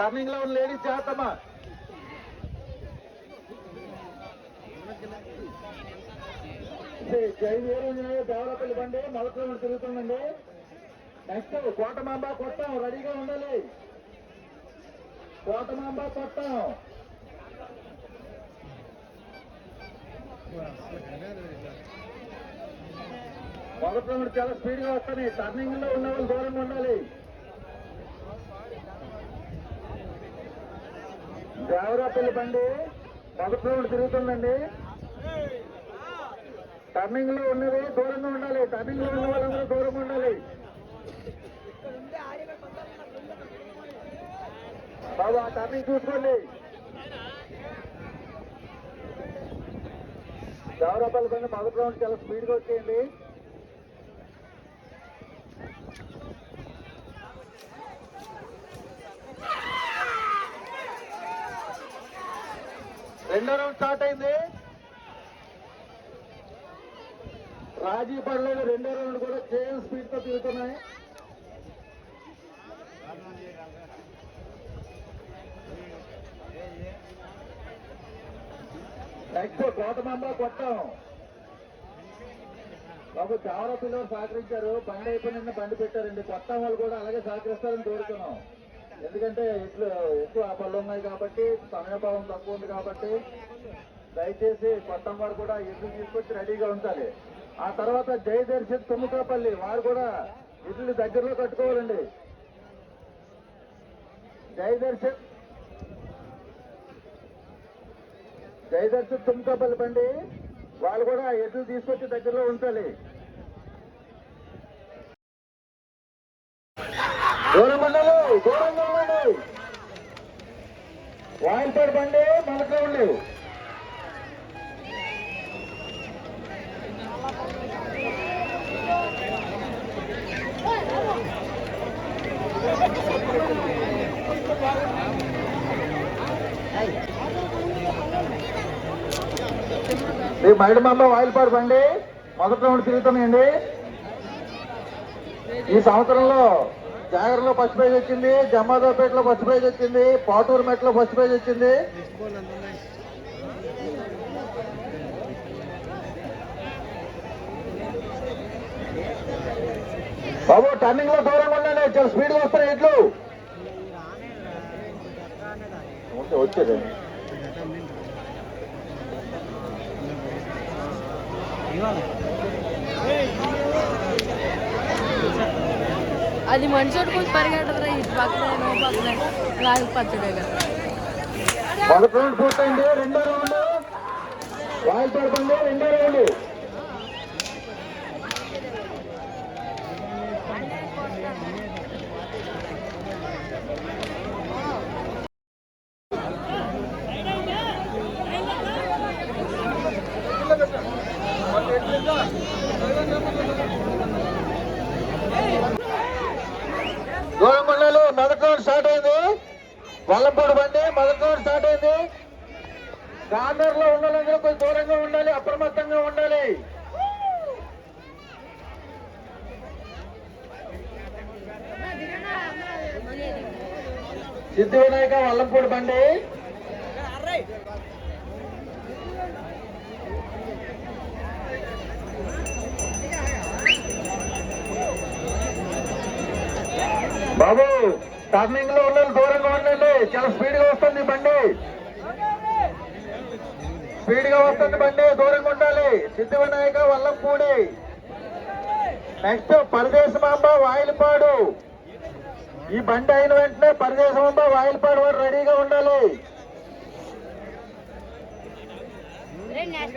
టర్నింగ్లో ఉన్న లేడీస్ చేస్తామా దేవరపల్లి బండి మొదటి తిరుగుతుందండి. నెక్స్ట్ కోటమాంబ కొట్టాం రెడీగా ఉండాలి. కోటమాంబ కొట్టాం. మొదటి చాలా స్పీడ్గా వస్తాయి. టర్నింగ్లో ఉన్న వాళ్ళు దూరంగా ఉండాలి. దేవరాపల్లి బండి మొదటి రౌండ్ తిరుగుతుందండి. టర్నింగ్లో ఉన్నది దూరంగా ఉండాలి. టర్నింగ్లో ఉన్న వాళ్ళందరూ దూరంగా ఉండాలి. బాబు ఆ టర్నింగ్ చూసుకోండి. దేవరాపల్లి బండి మొదటి రౌండ్ చాలా స్పీడ్గా వచ్చేయండి రెండో రౌండ్ స్టార్ట్ అయింది. రాజీ పడలేదు రెండో రౌండ్ కూడా సేమ్ స్పీడ్తో తిరుగుతున్నాయి. నెక్స్ట్ కోటమాంబ కొట్టాం. బాబు చాలా పిల్లలు సహకరించారు. బండి అయిపోయిన బండి పెట్టారండి. కొత్త వాళ్ళు కూడా అలాగే సహకరిస్తారని కోరుతున్నాం. ఎందుకంటే ఇట్లు ఎక్కువ పళ్ళు ఉన్నాయి కాబట్టి సమయభావం తక్కువ ఉంది కాబట్టి దయచేసి పట్టం వారు కూడా ఎదురు తీసుకొచ్చి రెడీగా ఉంచాలి. ఆ తర్వాత జయదర్శిత్ తుమ్మకాపల్లి వారు కూడా ఇల్లు దగ్గరలో కట్టుకోవాలండి. జయదర్శిత్ జయదర్శిత్ తుమ్మకాపల్లి బండి వాళ్ళు కూడా ఎడ్లు తీసుకొచ్చి దగ్గరలో ఉంచాలి దూరం ఉండాలి దూరంగా ఉండండి వాయిల్పాడు బండి మనకు లేవు. మీ మైడమమ్మ వాయిల్పాడు బండి మొదటి రౌండ్ తిరుగుతున్నాయండి. ఈ సంవత్సరంలో జాగర్లో ఫస్ట్ ప్రైజ్ వచ్చింది జమ్మాదోపేటలో ఫస్ట్ ప్రైజ్ వచ్చింది పాటూరు మెట్లో ఫస్ట్ ప్రైజ్ వచ్చింది. బాబు టర్నింగ్లో దూరంగా ఉండండి చాలా స్పీడ్గా వస్తాయి ఎట్లు వచ్చేది. అది మనిషి కొంచెం పరిగెట్టదురా ఇటు పక్కన పక్కన లాగి పచ్చడే కదా. మొదటి రౌండ్ పూర్తయింది రెండో రౌండ్. పడుతుంది రెండో రౌండ్ దూరం ఉండాలి మొదటి రౌండ్ స్టార్ట్ అయింది వల్లంపూడి బండి మొదటి రౌండ్ స్టార్ట్ అయింది కార్నర్లో ఉండాలంటే కొంచెం దూరంగా ఉండాలి అప్రమత్తంగా ఉండాలి. సిద్ధి వినాయక వల్లంపూడి బండి. బాబు టర్నింగ్లో ఉండాలి దూరంగా ఉండండి. చాలా స్పీడ్గా వస్తుంది బండి. స్పీడ్గా వస్తుంది బండి దూరంగా ఉండాలి. సిద్ధి వినాయక వల్లంపూడి. నెక్స్ట్ పరదేశమాంబ వాయిలపాడు. ఈ బండి అయిన వెంటనే పరదేశమాంబ వాయిలపాడు వారు రెడీగా ఉండాలి.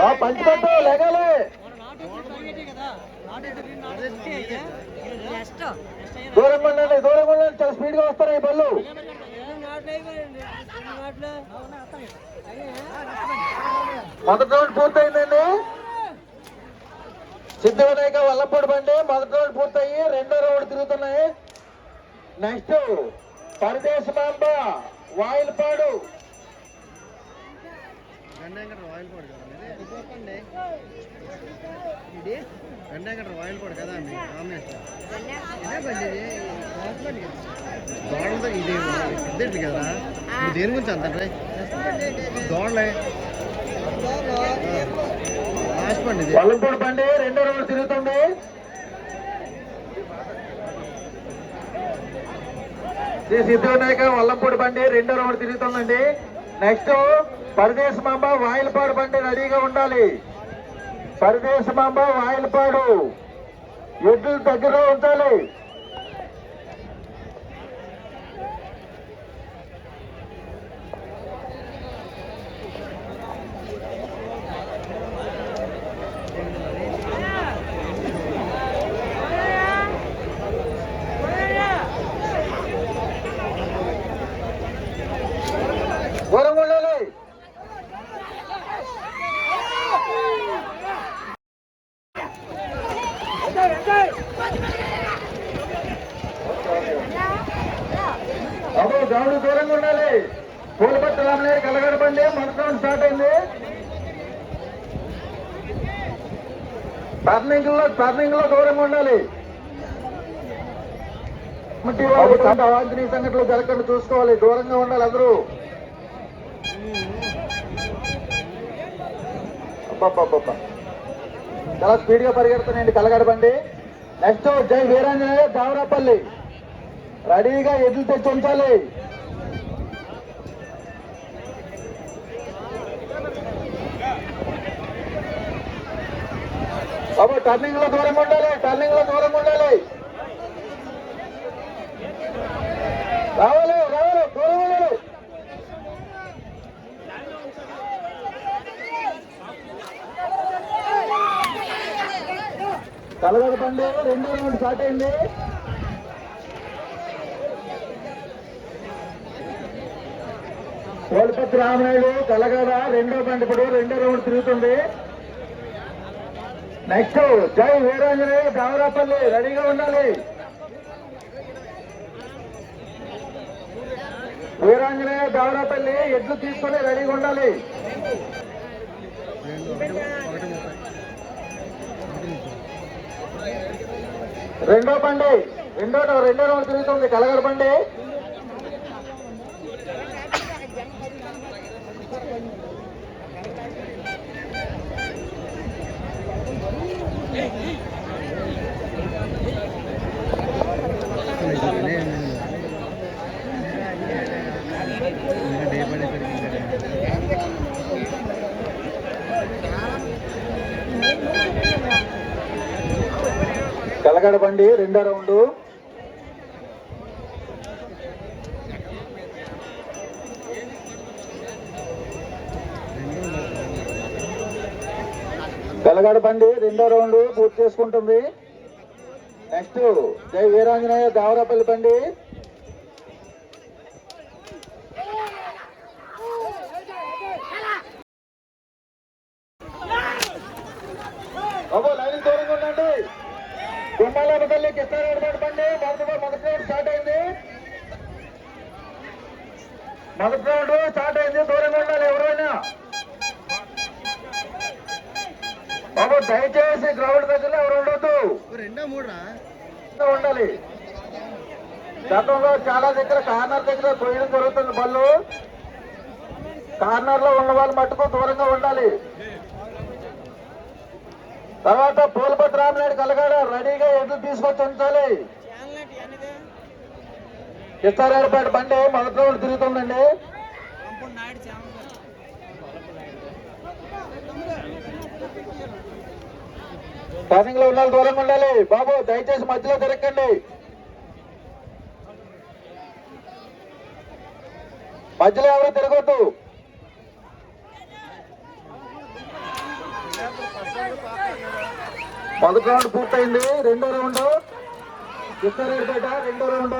ఆ, పంచిపెట్టు లెగాలి. దూరంగా ఉండండి దూరంగా ఉండండి చాలా స్పీడ్గా వస్తారు ఈ బళ్ళు. మొదటి రౌండ్ పూర్తయిందండి. సిద్ధి వినాయక వల్లపూడి బండి మొదటి రౌండ్ పూర్తయి రెండో రౌండ్ తిరుగుతున్నాయి. నెక్స్ట్ పరదేశమాంబ వాయిల్పాడు. రాయల్ కూడా కదా కాంబినేషన్ ఇదే బండి ఇది. దోడలతో ఇది ఇద్దరు కదా? ఇది దేని గురించి అంత దోడలే. లాస్ట్ బండి ఇది. వల్లంపూడి బండి రెండో రౌండ్ తిరుగుతుంది. శ్రీ సిద్ధివినాయక వల్లంపూడి బండి రెండో రౌండ్ తిరుగుతుందండి. నెక్స్ట్ పరదేశ్ మాంబ వాయిల్పాడు బండి రెడీగా ఉండాలి. పరదేశ్ వాయలపాడు. ఎద్దులు దగ్గరలో ఉండాలి దూరంగా ఉండాలి అబ్బో గౌడు దూరంగా ఉండాలి పూలపట్టు రామలేరు మొదటి రౌండ్ స్టార్ట్ అయింది. టర్నింగ్లో టర్నింగ్లో దూరంగా ఉండాలి అవాంఛనీయ సంఘటనలు జరగకుండా చూసుకోవాలి దూరంగా ఉండాలి అందరూ. చాలా స్పీడ్గా పరిగెడుతున్నాయండి కలగడబండి. నెక్స్ట్ జై వీరాంజనేయ దావరాపల్లి రెడీగా ఎడ్లు తెచ్చి ఉంచాలి. బాబు టర్నింగ్లో దూరం ఉండాలి టర్నింగ్లో దూరం ఉండాలి. రావాలి రావాలి దూరం ఉండాలి. కలగడ బండి రెండో రౌండ్ స్టార్ట్ అయింది. కోల్పతి రామనాయుడు కలగడ రెండో బండి ఇప్పుడు రెండో రౌండ్ తిరుగుతుంది. నెక్స్ట్ జై వీరాంజనేయ దామరాపల్లి రెడీగా ఉండాలి. వీరాంజనేయ దామరాపల్లి ఎడ్లు తీసుకొని రెడీగా ఉండాలి. రెండో బండి రెండో రెండో రౌండ్ తిరుగుతుంది బండి. బండి బండి రెండో రౌండు. కలగడ బండి రెండో రౌండ్ పూర్తి చేసుకుంటుంది. నెక్స్ట్ జై వీరాంజనేయ దేవరాపల్లి బండి. బాబు లైన్ దూరంగా ఉండండి. గుమ్మాల తల్లి బండి. మొదటి మొదటి రౌండ్ స్టార్ట్ అయింది. మొదటి రౌండ్ స్టార్ట్ అయింది. దూరంగా ఉండాలి ఎవరైనా. బాబు దయచేసి గ్రౌండ్ దగ్గర ఎవరు ఉండొద్దు? ఉండాలి. గతంలో చాలా దగ్గర కార్నర్ దగ్గర పోయడం జరుగుతుంది బళ్ళు. కార్నర్లో ఉన్న వాళ్ళు మట్టుకు దూరంగా ఉండాలి. తర్వాత పూలపతి రామనాయుడు కలగాడ రెడీగా ఎదురు తీసుకొచ్చి ఉంచాలి? కిస్తారాయపేట బండి మొదటి రోజు తిరుగుతుందండి. టర్నింగ్లో ఉండాలి దూరంగా ఉండాలి. బాబు దయచేసి మధ్యలో తిరగండి. మధ్యలో ఎవరు తిరగొద్దు? మొదటి రౌండ్ పూర్తయింది. రెండో రౌండ్. కృష్ణారెడ్డిపేట రెండో రౌండ్.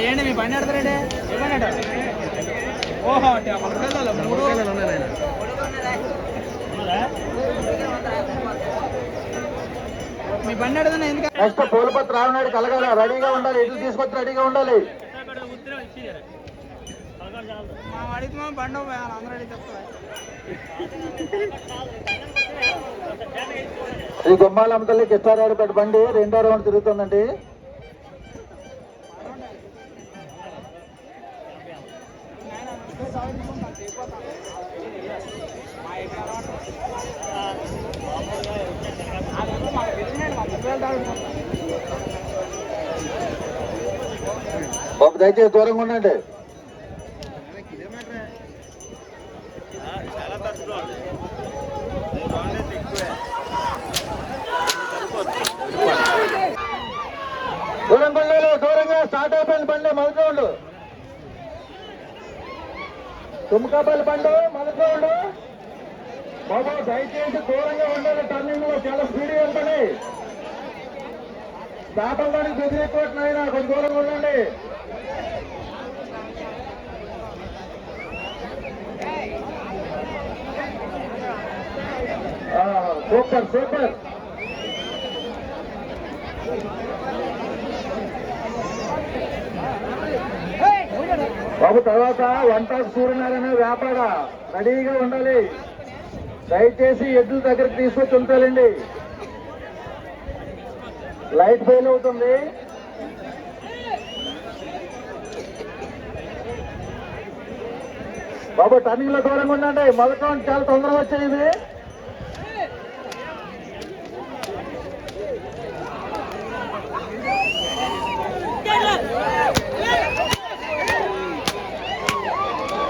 ఏంటి మీ బండి ఆడతారండి మీ బండి ఆడదా ఎందుకంటే నెక్స్ట్ పోలపత్ర రావడానికి కలగాలి రెడీగా ఉండాలి ఎటు తీసుకొచ్చి రెడీగా ఉండాలి. అడిగితే బండి అందరూ అడిగి చెప్తారు ఈ గుమ్మాలమ్మ తల్లి కిష్టారావుపేట బండి రెండో రౌండ్ తిరుగుతుందండి. బాబు దయచేసి దూరంగా ఉండండి. దూరంగా స్టార్ట్ అయిపోయింది బండి మొదటి రౌండ్. తుమ్మకాపల్లి బండి మొదటి రౌండ్. బాబు దయచేసి దూరంగా ఉండాలి టర్నింగ్లో చాలా స్పీడ్ ఉంటుంది. దాటడానికి బెదిరిపోతున్నాయి కొంచెం దూరంగా ఉండండి. Super super. బాబు తర్వాత వంట సూర్యనారాయణ వ్యాపార రెడీగా ఉండాలి. దయచేసి ఎద్దుల దగ్గరికి తీసుకొచ్చి ఉంటాలండి లైట్ ఫెయిల్ అవుతుంది. బాబు టర్నింగ్లో దూరంగా ఉండండి. మొదట చాలా తొందరగా వచ్చాయి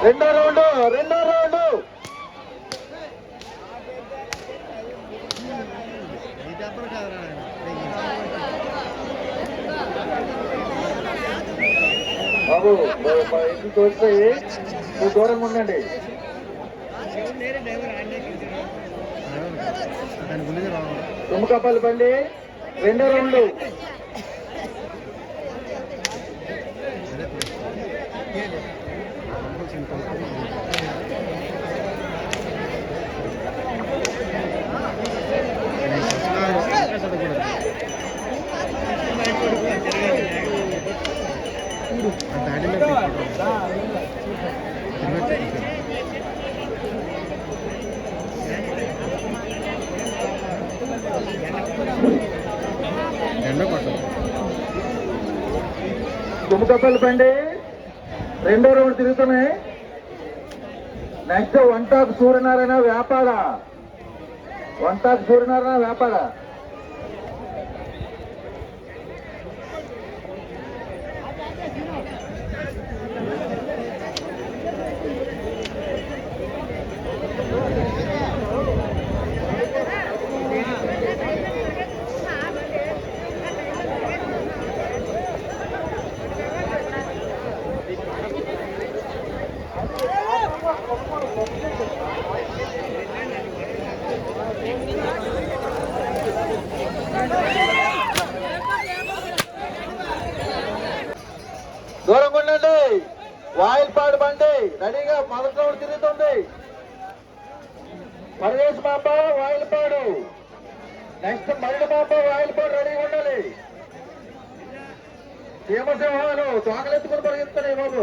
రెండో రౌండ్ రెండో రౌండ్. బాబు ఇంటికి వచ్చాయి నువ్వు దూరంగా ఉండండి. దాని తుమ్మకపల్లి బండి రెండో రౌండ్. తుమ్మకపల్లి రెండో రౌండ్ తిరుగుతున్నాయి. నెక్స్ట్ వంటాకు సూర్యనారాయణ వ్యాపార. వంటాకు సూర్యనారాయణ వ్యాపార దూరంగా ఉండండి వాయిల్పాడు బండి రెడీగా మొదటి రౌండ్ తిరుగుతుంది పరదేశ్ బాబ వాయిల్పాడు. నెక్స్ట్ మరుడు బాబ వాయిల్పాడు రెడీగా ఉండాలి. సీమసింహాలు తోకలెత్తుకుని పరిగెత్తున్నాయి బాబు.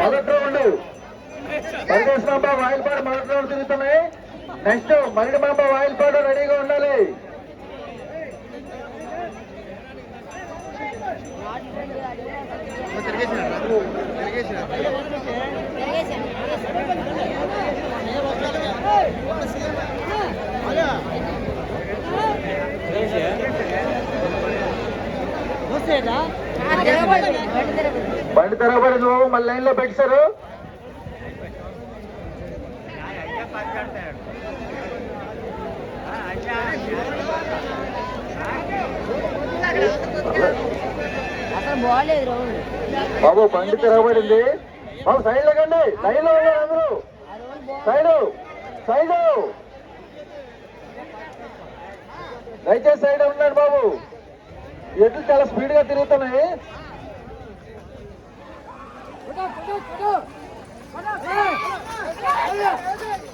మొదట్లో ఉండు పరదేశ్ బాబా వాయిల్పాడు మొదట్లో తిరుగుతున్నాయి. నెక్స్ట్ మరుడు బాబా వాయిల్పాడు రెడీగా ఉండాలి. బండి తెరబడి నువ్వు మళ్ళీ లైన్లో పెట్టారు Thank you. బాబు బండి తిరగబడింది బాబు సైడ్ లేకండి సైడ్లో ఉన్నారు అందరూ. సైడ్ సైడ్ దయచేసి సైడ్ ఉన్నాడు బాబు. ఎట్లు చాలా స్పీడ్గా తిరుగుతున్నాయి. Come on, come on, come on.